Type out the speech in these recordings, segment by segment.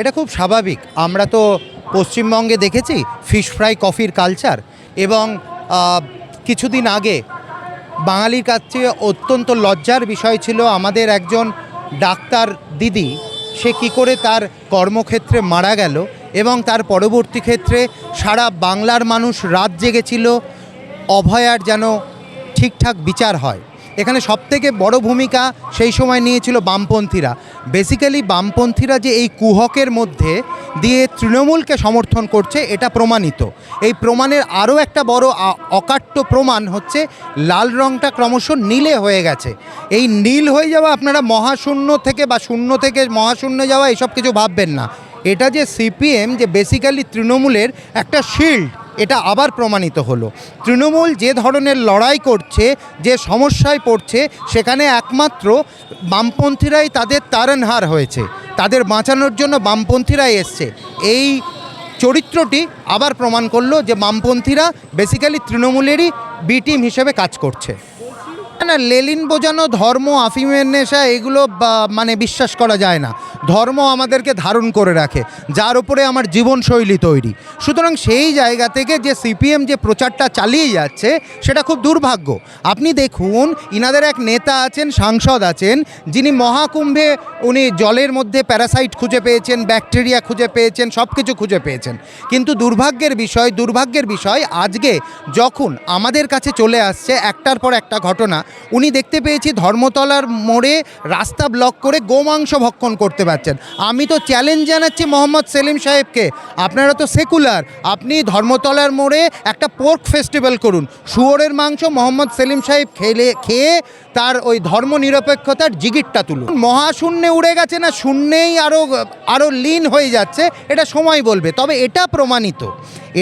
এটা খুব স্বাভাবিক। আমরা তো পশ্চিমবঙ্গে দেখেছি ফিশ ফ্রাই কফির কালচার এবং কিছুদিন আগে বাঙালির কাছে অত্যন্ত লজ্জার বিষয় ছিল আমাদের একজন ডাক্তার দিদি, সে কি করে তার কর্মক্ষেত্রে মারা গেল এবং তার পরবর্তী ক্ষেত্রে সারা বাংলার মানুষ রাত জেগেছিল, অভয়ার যেন ঠিকঠাক বিচার হয়। এখানে সবথেকে বড় ভূমিকা সেই সময় নিয়েছিল বামপন্থীরা। বেসিক্যালি বামপন্থীরা যে এই কুহকের মধ্যে দিয়ে তৃণমূলকে সমর্থন করছে, এটা প্রমাণিত। এই প্রমাণের আরও একটা বড় অকাট্য প্রমাণ হচ্ছে, লাল রংটা ক্রমশ নীলে হয়ে গেছে। এই নীল হয়ে যাওয়া আপনারা মহাশূন্য থেকে বা শূন্য থেকে মহাশূন্য যাওয়া এসব কিছু ভাববেন না। এটা যে সিপিএম যে বেসিক্যালি তৃণমূলের একটা শিল্ড এটা আবার প্রমাণিত হলো। তৃণমূল যে ধরনের লড়াই করছে যে সমস্যায় পড়ছে সেখানে একমাত্র বামপন্থীরাই তাদের তারণহার হয়েছে। তাদের বাঁচানোর জন্য বামপন্থীরাই এসছে। এই চরিত্রটি আবার প্রমাণ করল যে বামপন্থীরা বেসিক্যালি তৃণমূলেরই বি টিম হিসেবে কাজ করছে। না, লেলিন বোঝানো ধর্ম আফিমের নেশা এগুলো মানে বিশ্বাস করা যায় না। ধর্ম আমাদেরকে ধারণ করে রাখে, যার উপরে আমার জীবনশৈলী তৈরি। সুতরাং সেই জায়গা থেকে যে সিপিএম যে প্রচারটা চালিয়ে যাচ্ছে, সেটা খুব দুর্ভাগ্য। আপনি দেখুন, ইনাদের এক নেতা আছেন, সাংসদ আছেন, যিনি মহাকুম্ভে উনি জলের মধ্যে প্যারাসাইট খুঁজে পেয়েছেন, ব্যাকটেরিয়া খুঁজে পেয়েছেন সব কিছু খুঁজে পেয়েছেন। কিন্তু দুর্ভাগ্যের বিষয় দুর্ভাগ্যের বিষয়, আজকে যখন আমাদের কাছে চলে আসছে একটার পর একটা ঘটনা, উনি দেখতে পেয়েছি ধর্মতলার মোড়ে রাস্তা ব্লক করে গোমাংস ভক্ষণ করতে পারছেন আমি তো চ্যালেঞ্জ জানাচ্ছি মোহাম্মদ সেলিম সাহেবকে। আপনারা তো সেকুলার আপনি ধর্মতলার মোড়ে একটা পোর্ক ফেস্টিভ্যাল করুন। শুয়োরের মাংস মোহাম্মদ সেলিম সাহেব খেলে, খেয়ে তার ওই ধর্ম নিরপেক্ষতার জিগিরটা তুলুন। মহাশূন্যে উড়ে গেছে না, শূন্যেই আরও আরও লীন হয়ে যাচ্ছে, এটা সময় বলবে। তবে এটা প্রমাণিত।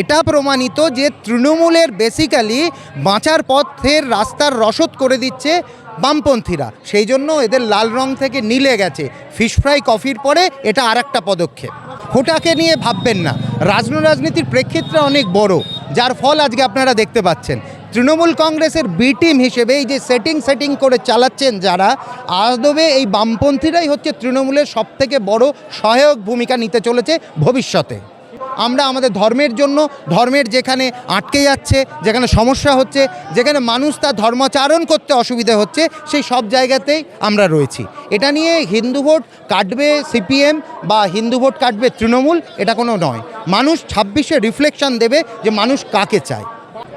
এটা প্রমাণিত যে তৃণমূলের বেসিক্যালি বাঁচার পথের রাস্তার রসদ করে দিচ্ছে বামপন্থীরা। সেই জন্য এদের লাল রং থেকে নীলে গেছে। ফিশ ফ্রাই কফির পরে এটা আর একটা পদক্ষেপ। হোটাকে নিয়ে ভাববেন না। রাজনৈতিক রাজনীতির প্রেক্ষিতটা অনেক বড়। যার ফল আজকে আপনারা দেখতে পাচ্ছেন। তৃণমূল কংগ্রেসের বি টিম হিসেবে এই যে সেটিং সেটিং করে চালাচ্ছেন যারা, আদবে এই বামপন্থীরাই হচ্ছে তৃণমূলের সবথেকে বড় সহায়ক ভূমিকা নিতে চলেছে ভবিষ্যতে। আমরা আমাদের ধর্মের জন্য, ধর্মের যেখানে আটকে যাচ্ছে, যেখানে সমস্যা হচ্ছে, যেখানে মানুষ তার ধর্মাচারণ করতে অসুবিধা হচ্ছে, সেই সব জায়গাতেই আমরা রয়েছি। এটা নিয়ে হিন্দু ভোট কাটবে সিপিএম বা হিন্দু ভোট কাটবে তৃণমূল, এটা কোনো নয়। মানুষ ছাব্বিশে রিফ্লেকশন দেবে যে মানুষ কাকে চায়।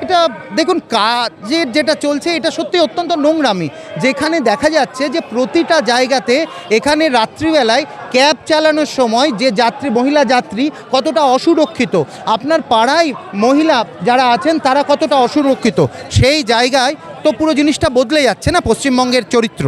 এটা দেখুন, কাজের যেটা চলছে, এটা সত্যি অত্যন্ত নোংরামি। যেখানে দেখা যাচ্ছে যে প্রতিটা জায়গাতে এখানে রাত্রিবেলায় ক্যাব চালানোর সময় যে যাত্রী, মহিলা যাত্রী কতটা অসুরক্ষিত। আপনার পাড়ায় মহিলা যারা আছেন, তারা কতটা অসুরক্ষিত। সেই জায়গায় তো পুরো জিনিসটা বদলে যাচ্ছে না পশ্চিমবঙ্গের চরিত্র?